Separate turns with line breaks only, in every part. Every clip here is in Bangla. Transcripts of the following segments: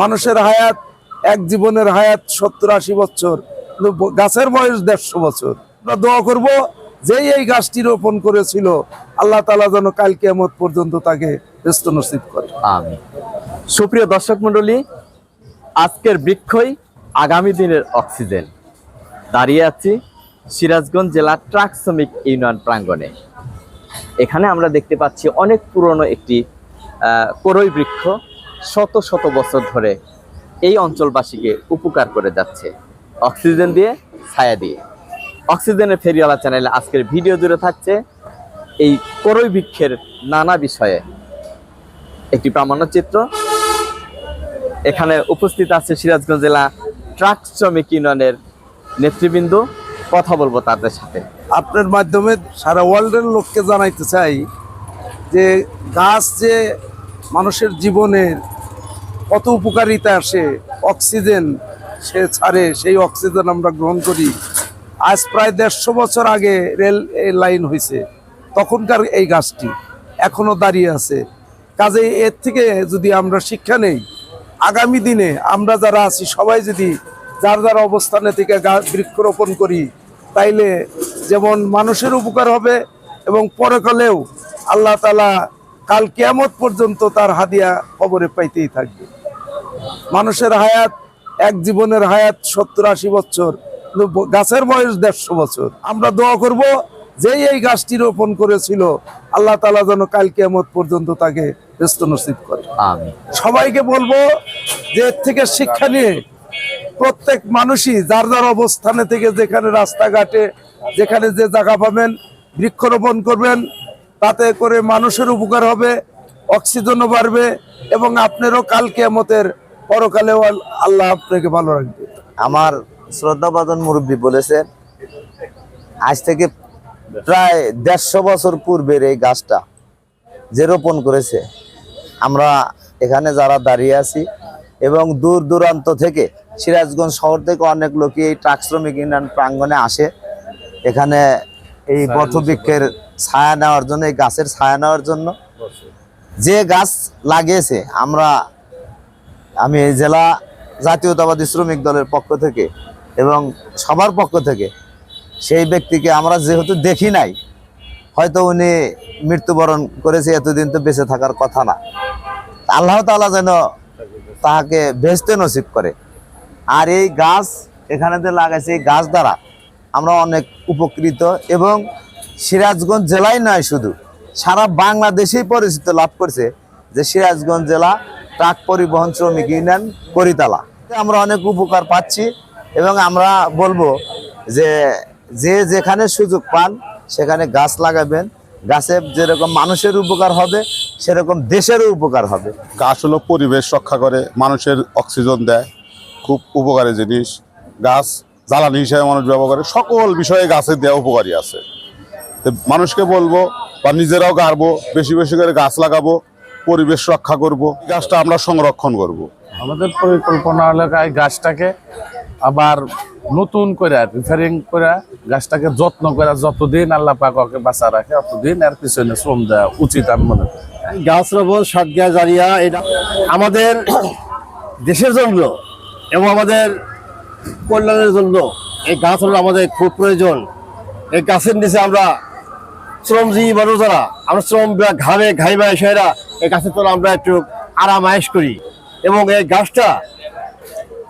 মানুষের হায়াত, এক জীবনের হায়াত সত্তর আশি বছর গাছের বয়স দেড়শো বছর। আমরা দোয়া করব, যেই এই গাছটি রোপণ করেছিল, আল্লাহ তালা যেন কাল কেমত পর্যন্ত তাকে ব্যস্ত নসিব করে।
আমি সুপ্রিয় দর্শক মণ্ডলী, আজকের বৃক্ষই আগামী দিনের অক্সিজেন। দাঁড়িয়ে আছি সিরাজগঞ্জ জেলার ট্রাক শ্রমিক ইউনিয়ন প্রাঙ্গণে। এখানে আমরা দেখতে পাচ্ছি অনেক পুরনো একটি করই বৃক্ষ। শত শত বছর ধরে এই অঞ্চলবাসীকে উপকার করে যাচ্ছে। অক্সিজেন দিয়ে, ছায়া দিয়ে। অক্সিজেনের ফেরিওয়ালা চ্যানেলে আজকের ভিডিও জুড়ে থাকছে এই করই বৃক্ষের নানা বিষয়ে। একটি প্রামাণ্যচিত্র এখানে উপস্থিত আছে সিরাজগঞ্জ জেলা ট্রাক শ্রমিক ইউনিয়নের নেতৃবৃন্দ। কথা বলব তাদের সাথে।
আপনার মাধ্যমে সারা ওয়ার্ল্ডের লোককে জানাইতে চাই যে গাছ যে মানুষের জীবনের কত উপকারিতা আসে, অক্সিজেন সে ছাড়ে, সেই অক্সিজেন আমরা গ্রহণ করি। আজ প্রায় দেড়শো বছর আগে রেল লাইন হয়েছে তখনকার এই গাছটি এখনও দাঁড়িয়ে আছে। কাজেই এর থেকে যদি আমরা শিক্ষা নেই, আগামী দিনে আমরা যারা আছি, সবাই যদি যার যার অবস্থানে থেকে গাছ বৃক্ষরোপণ করি, তাইলে যেমন মানুষের উপকার হবে এবং পরকালেও আল্লাহ তালা কাল কেয়ামত পর্যন্ত তার হাদিয়া কবরে পাইতেই থাকবে। মানুষের হায়াত এক জীবনের হায়াত সত্তর আশি বছর গাছের বয়স দেড়শো বছর। আমরা দোয়া করব যেই এই গাছটি রোপণ করেছিল আল্লাহ তালা যেন কাল কেয়ামত পর্যন্ত তাকে ব্যস্ত নসিব করে। সবাইকে বলব যে এর থেকে শিক্ষা নিয়ে প্রত্যেক মানুষই যার যার অবস্থানে থেকে যেখানে রাস্তাঘাটে যেখানে যে জায়গা পাবেন বৃক্ষরোপণ করবেন তাতে করে মানুষের উপকার হবে অক্সিজেনও বাড়বে এবং আপনারও কাল কেমতের পরকালেও আল্লাহ আপনাকে ভালো রাখবে।
আমার শ্রদ্ধাবাদন মুরব্বী বলেছে আজ থেকে প্রায় দেড়শো বছর পূর্বের এই গাছটা যে রোপণ করেছে আমরা এখানে যারা দাঁড়িয়ে আছি এবং দূর দূরান্ত থেকে সিরাজগঞ্জ শহর থেকে অনেক লোকই এই ট্রাক শ্রমিক ইউনিয়ন প্রাঙ্গণে আসে। এখানে এই বটবৃক্ষের ছায়া নেওয়ার জন্য এই গাছের ছায়া নেওয়ার জন্য যে গাছ লাগিয়েছে আমরা আমি জেলা জাতীয়তাবাদী শ্রমিক দলের পক্ষ থেকে এবং সবার পক্ষ থেকে সেই ব্যক্তিকে আমরা যেহেতু দেখি নাই, হয়তো উনি মৃত্যুবরণ করেছে, এতদিন তো বেঁচে থাকার কথা না। আল্লাহ তাআলা যেন তাহাকে বেচতে নসিব করে। আর এই গাছ এখানে যে লাগাইছে, এই গাছ দ্বারা আমরা অনেক উপকৃত এবং সিরাজগঞ্জ জেলায় নয় শুধু, সারা বাংলাদেশেই পরিচিত লাভ করছে যে সিরাজগঞ্জ জেলা ট্রাক পরিবহন শ্রমিক ইউনিয়ন করিতালা। আমরা অনেক উপকার পাচ্ছি এবং আমরা বলব যে যে যেখানে সুযোগ পান সেখানে গাছ লাগাবেন। গাছে যেরকম মানুষের উপকার হবে, সেরকম দেশেরও উপকার হবে।
গাছ হলো পরিবেশ রক্ষা করে, মানুষের অক্সিজেন দেয়, খুব উপকারী জিনিস। গাছ জ্বালানি হিসাবে মানুষ ব্যবহার করে, সকল বিষয়ে গাছের দেওয়া উপকারী আছে। তো মানুষকে বলব বা নিজেরাও গাড়বো, বেশি বেশি করে গাছ লাগাবো। পরিবেশ রক্ষা করব গাছটা আমরা সংরক্ষণ করব।
আমাদের পরিকল্পনা এলাকায় গাছটাকে আবার নতুন করে রিফারিং করে গাছটাকে যত্ন করে যতদিন আল্লাহ পাক ওকে বাঁচা রাখে ততদিন এর পিছনে শ্রম দেওয়া উচিত আমি মনে করি
গাছ রোপণ সাতগা জারিয়া এটা আমাদের দেশের জন্য এবং আমাদের কল্যাণের জন্য এই গাছ হলো আমাদের খুব প্রয়োজন এই গাছের নিচে আমরা শ্রমজীবী মানুষ যারা, আমরা শ্রম ঘামে ঘাইমা এসেরা এই গাছের তলা আমরা একটু আরাম আয়েস করি। এবং এই গাছটা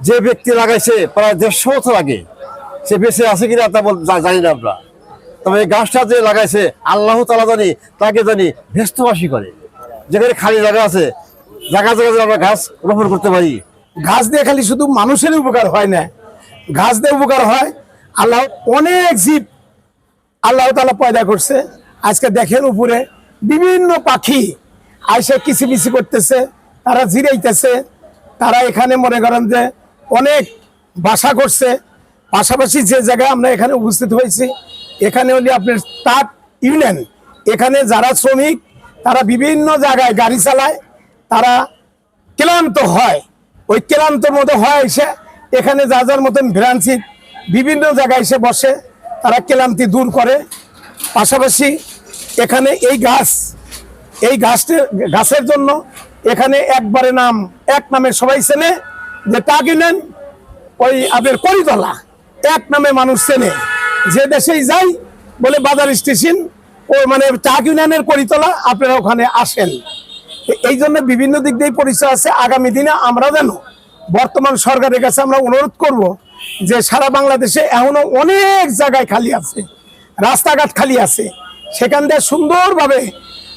যে ব্যক্তি লাগাইছে প্রায় দেড়শো বছর আগে, সে বেঁচে আছে কিনা তা জানি না আমরা। তবে এই গাছটা যে লাগাইছে, আল্লাহ তালা জানি তাকে জানি ভেস্তবাসী করে। যেখানে খালি জায়গা আছে, জায়গা জায়গা আমরা গাছ রোপণ করতে পারি।
গাছ দিয়ে খালি শুধু মানুষের উপকার হয় না, গাছ দিয়ে উপকার হয় আল্লাহ অনেক জীব আল্লাহ তালা পয়দা করছে। আজকে দেখেন উপরে বিভিন্ন পাখি আইসে কিচিমিচি করতেছে, তারা জিরাইতেছে, তারা এখানে মনে করেন যে অনেক বাসা করছে। পাশাপাশি যে জায়গায় আমরা এখানে উপস্থিত হয়েছি, এখানে হলে আপনার তাঁত ইউনিয়ন। এখানে যারা শ্রমিক, তারা বিভিন্ন জায়গায় গাড়ি চালায়, তারা ক্লান্ত হয়। ওই ক্লান্তর মতো হয় এসে এখানে যা যার মতন ভ্রান্সি বিভিন্ন জায়গায় এসে বসে তারা ক্লান্তি দূর করে। পাশাপাশি এখানে এই গাছ, এই গাছটা, গাছের জন্য এখানে একবারে নাম, এক নামে সবাই চেনে, যে টাকি নেন ওই আপনার করিতলা। এক নামে মানুষ চেনে, যে দেশেই যাই বলে বাজার স্টেশন, ও মানে টাক ইউনিয়নের করিতলা, আপনারা ওখানে আসেন। এই জন্য বিভিন্ন দিক দিয়ে পরিচয় আছে, আগামী দিনে আমরা যেন বর্তমান সরকারের কাছে আমরা অনুরোধ করব যে সারা বাংলাদেশে এখনও অনেক জায়গায় খালি আছে, রাস্তাঘাট খালি আছে সেখান দিয়ে সুন্দরভাবে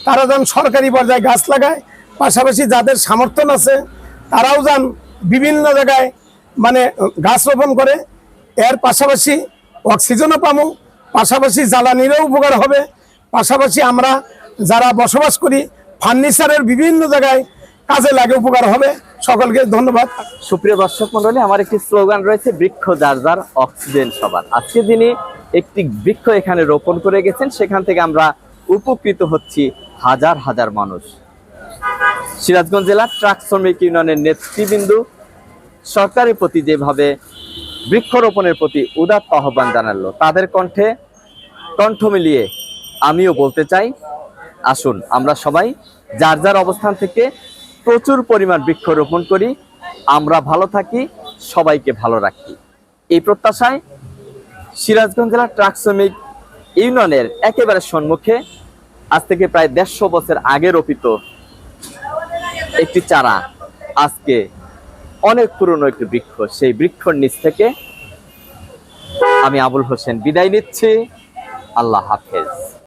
তারা যেন সরকারি পর্যায়ে গাছ লাগায়, পাশাপাশি যাদের সামর্থ্য আছে, তারাও যান বিভিন্ন জায়গায় মানে গাছ রোপণ করে। এর পাশাপাশি অক্সিজেনও পাবো, পাশাপাশি জ্বালানিরও উপকার হবে। পাশাপাশি আমরা যারা বসবাস করি, ফার্নিচারের বিভিন্ন জায়গায় কাজে লাগে, উপকার হবে। সকলকে ধন্যবাদ।
সুপ্রিয় দর্শক মন্ডলী আমার একটি স্লোগান রয়েছে, বৃক্ষ যার যার অক্সিজেন সবার। আজকে যিনি একটি বৃক্ষ এখানে রোপণ করে গেছেন। সেখান থেকে আমরা উপকৃত হচ্ছি হাজার হাজার মানুষ। সিরাজগঞ্জ জেলার ট্রাক শ্রমিক ইউনিয়নের নেতৃবৃন্দু, সরকারের প্রতি যেভাবে বৃক্ষরোপণের প্রতি উদাত্ত আহ্বান জানালো, তাদের কণ্ঠে কণ্ঠ মিলিয়ে আমিও বলতে চাই, আসুন আমরা সবাই যার যার অবস্থান থেকে প্রচুর পরিমাণ বৃক্ষরোপণ করি, আমরা ভালো থাকি, সবাইকে ভালো রাখি। এই প্রত্যাশায় সিরাজগঞ্জ জেলার ট্রাক শ্রমিক ইউনিয়নের একেবারে সম্মুখে আজ থেকে প্রায় দেড়শো বছর আগে রোপিত একটি চারা। আজকে অনেক পুরনো একটি বৃক্ষ, সেই বৃক্ষর নিচ থেকে আমি আবুল হোসেন বিদায় নিচ্ছি। আল্লাহ হাফেজ।